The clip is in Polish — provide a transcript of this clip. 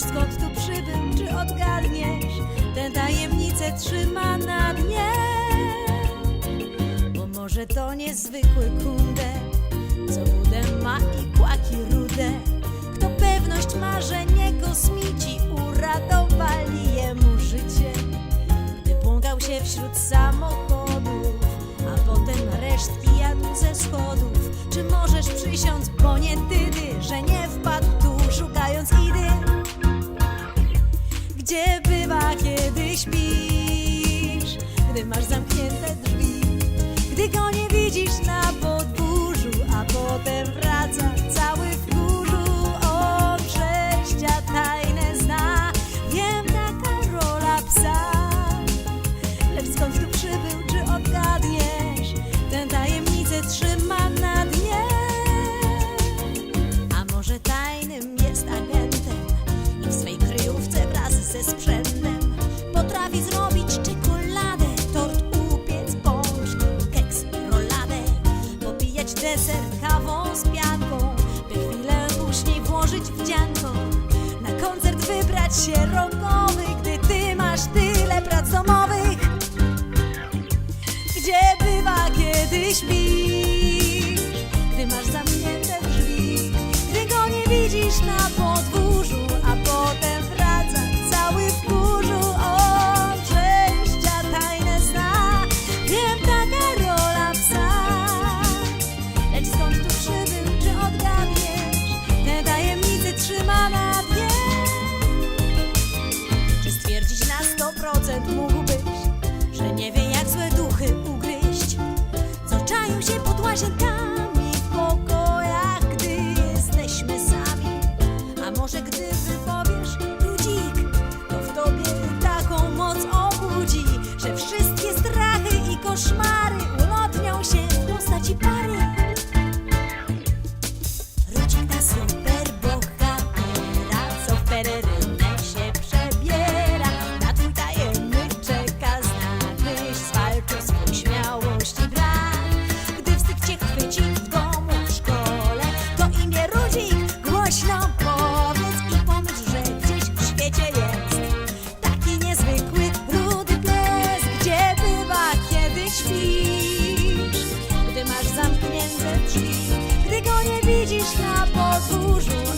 Wiesz skąd tu przybył, czy odgadniesz? Tę tajemnicę trzyma na dnie. Bo może to niezwykły kundę Co budę ma i kłaki rude. Kto pewność ma, że nie kosmici Uratowali jemu życie? Gdy błąkał się wśród samochodów A potem resztki jadł ze schodów. Czy możesz przysiąc, bo nie tydy, że nie śpisz, gdy masz zamknięte Zjeść deser kawą z pianką By chwilę później włożyć w dzianko Na koncert wybrać się rokowy Gdy ty masz ty. Вічна потужу.